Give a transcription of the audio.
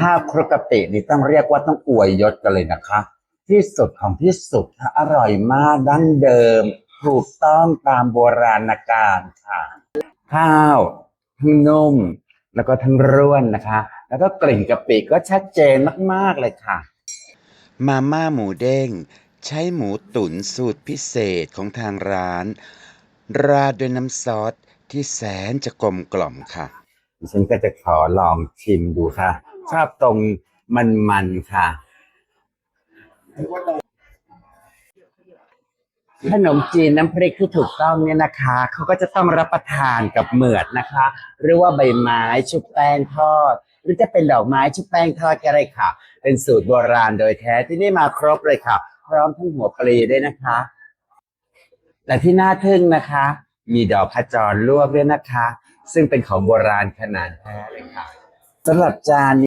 ข้าวครกกะปินี่ต้องเรียกว่าต้องอวยยศกันเลยนะคะ ที่สุดของที่สุดอร่อยมากดั้งเดิม ถูกต้องตามโบราณกาลค่ะ ข้าวทั้งนุ่ม แล้วก็ทั้งร่วนนะคะ แล้วก็กลิ่นกะปิก็ชัดเจนมากๆเลยค่ะ มาม่าหมูเด้ง ใช้หมูตุ๋นสูตรพิเศษของทางร้าน ราดด้วยน้ำซอสที่แสนจะกลมกล่อมค่ะ ดิฉันก็จะขอลองชิมดูค่ะ ชอบตรงมันๆค่ะ ขนมจีนน้ำพริกที่ถูกต้องเนี่ยนะคะ เขาก็จะต้องรับประทานกับเหมือดนะคะ หรือว่าใบไม้ชุบแป้งทอด หรือจะเป็นดอกไม้ชุบแป้งทอดก็ได้ค่ะ เป็นสูตรโบราณโดยแท้ที่นี่มาครบเลยค่ะ พร้อมทั้งหัวปลีด้วยนะคะ แต่ที่น่าทึ่งนะคะ มีดอกพะจรลวกด้วยนะคะ ซึ่งเป็นของโบราณขนาดแท้เลยค่ะสำหรับจานนี้